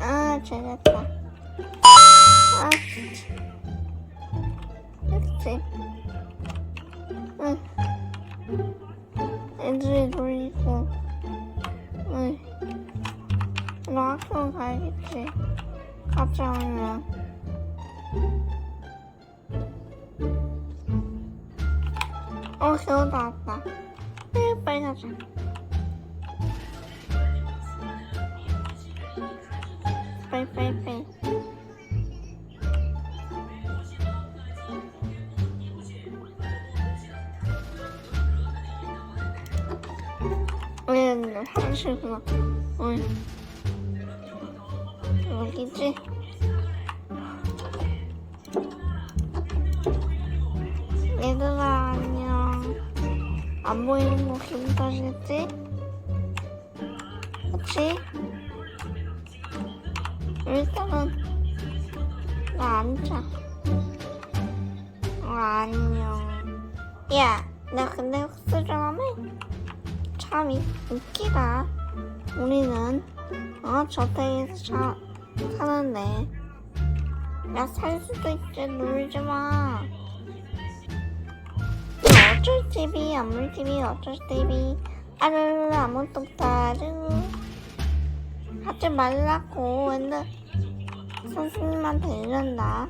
아, 잘했다. 아, 진짜. 그치? 응. 애들이 놀리고, 응. 너 학교 가야겠지? 가자, 오면. 어, 겨우 나왔다. 에이, 빨리 가자. 빨리, 빨리, 빨리. 얘들아. 안 보이는 거 기분 탓이겠지? 그치? 일단은, 나 앉아. 어, 안녕. 야, 나 근데 흑수 좀 하면 참 이- 웃기다. 우리는, 어, 저택에서 자, 사는데. 야, 살 수도 있지, 놀지 마. 어쩔 TV, 안물 TV, 어쩔 TV. 아르르, 아무것도 없다르. 하지 말라고, 근데 선생님한테 이른다.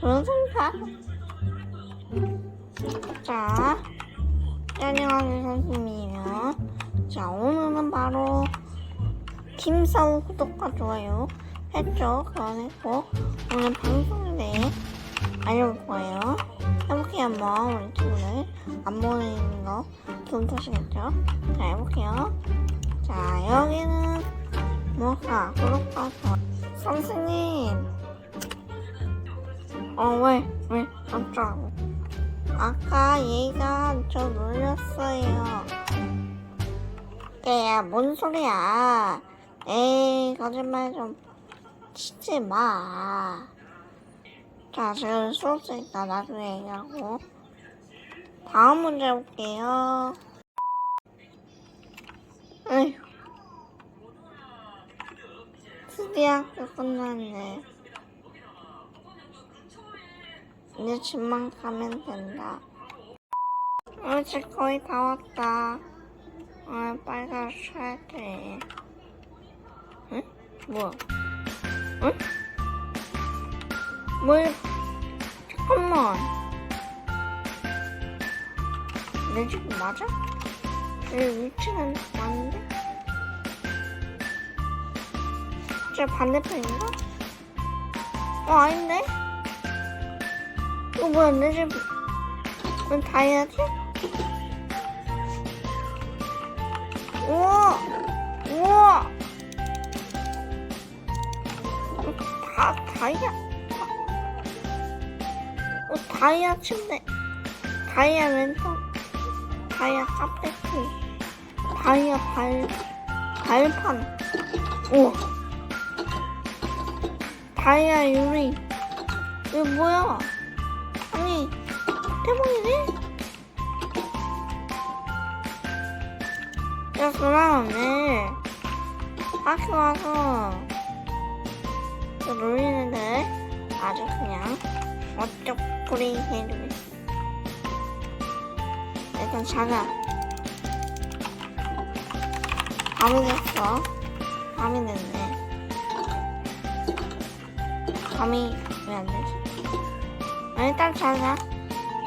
그러던가? 자, 안녕하세요, 선생님이에요. 자, 오늘은 바로 팀사우 구독과 좋아요 했죠? 그러고 오늘 방송에 대해 알려볼 거예요. 해볼게요, 한번 우리 친구들 안 보이는 거 기분 탓이겠죠? 자, 해볼게요. 자, 여기는 뭐가 좋아요. 선생님, 어, 왜, 왜, 어쩌라고. 아까 얘가 저 놀렸어요. 야, 뭔 소리야. 에이, 거짓말 좀 치지 마. 자, 지금 수업 있다 나중에 얘기하고. 다음 문제 볼게요. 에휴. 드디어 학교 끝났네. 이제 집만 가면 된다. 어, 이제 거의 다 왔다. 아, 빨리 가서 쉬어야 돼. 응? 뭐야? 응? 뭘? 잠깐만. 내 집 맞아? 내 위치는 맞는데? 저 반대편인가? 어, 아닌데? 이거 뭐야, 내 집, 이건 다 해야지? 우와! 우와! 어, 다, 다이아. 어, 다이아 침대. 다이아 랜턴. 다이아 카페트. 다이아 발, 발판. 우와. 다이아 유리. 이거 뭐야? 아니, 대박이네? 야, 그럼 오늘 학교 와서 그 놀리는데 아주 그냥 부리 해주고 있어. 일단 자가. 밤이 됐어. 밤이 됐네. 밤이 왜 안 되지? 아, 일단 자자.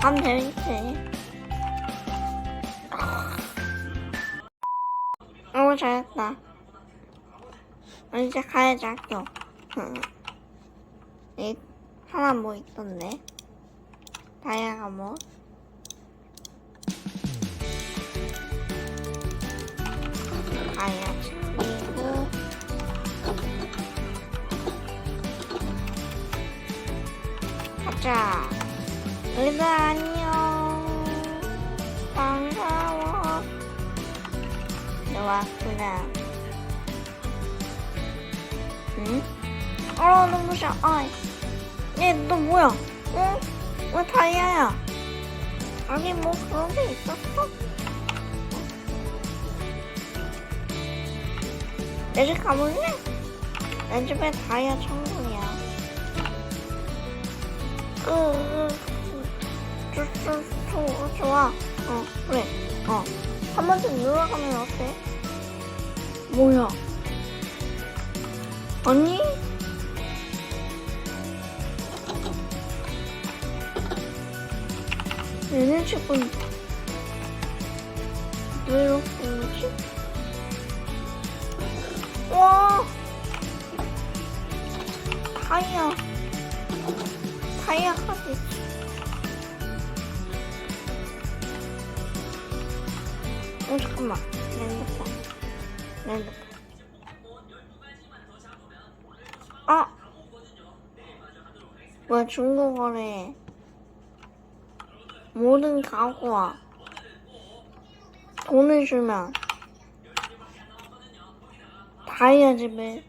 밤 되겠지. 어, 잘했다. 어, 이제 가야지, 학교. 이, 하나 뭐 있던데? 다이아가 뭐? 다이아 챙기고. 가자. 얘들 안녕. 반가워. 너 왔구나. 응? 어, 너무 샤. 아이. 얘, 너 뭐야? 응? 왜 다이아야? 아니 뭐 그런 게 있었어? 내 집 가볼래? 내 집에 다이아 천국이야. 으, 으, 으, 좋, 좋, 좋, 좋아. 어, 그래. 어. 한번더 놀러 가면 어때? 뭐야? 아니? 얘네 집은 왜 이렇게 오지? 와! 다이아. 다이아까지. 어, 잠깐만. 내 핸드폰. 내 핸드폰. 아! 뭐야, 중국어래. 모든 가구와 돈을 주면 다이아 집을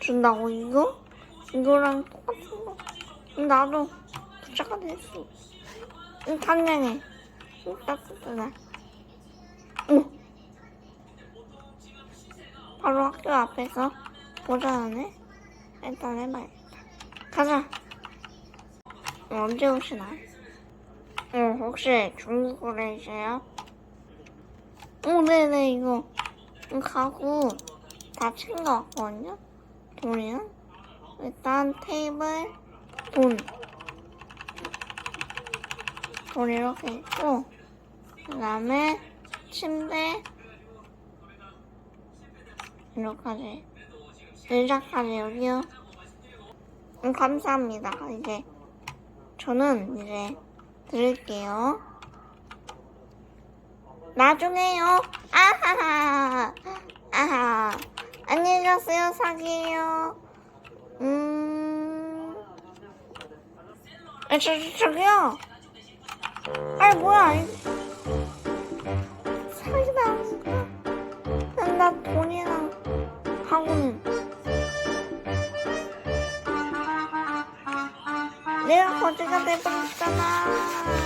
준다고 이거? 이거랑 똑같은 거? 나도 부자가 됐어 응 당연해 응 따뜻하네. 응 바로 학교 앞에서 보자하네. 일단 해봐야겠다. 가자. 어, 언제 오시나? 어, 혹시 중국어래세요? 오, 네네, 이거. 이거 가구 다 챙겨왔거든요? 돈이요? 일단 테이블, 돈. 돈 이렇게 있고, 그 다음에 침대, 이렇게까지. 의자까지 여기요. 음, 감사합니다. 이제, 저는 이제, 드릴게요. 나중에요. 아하하. 아하. 안녕히 가세요, 사기예요. 음. 아, 저, 저, 저기요. 아니, 뭐야. 이- 사기다. 난, 나 돈이랑 하고는. 내가 거지가 돼버렸잖아.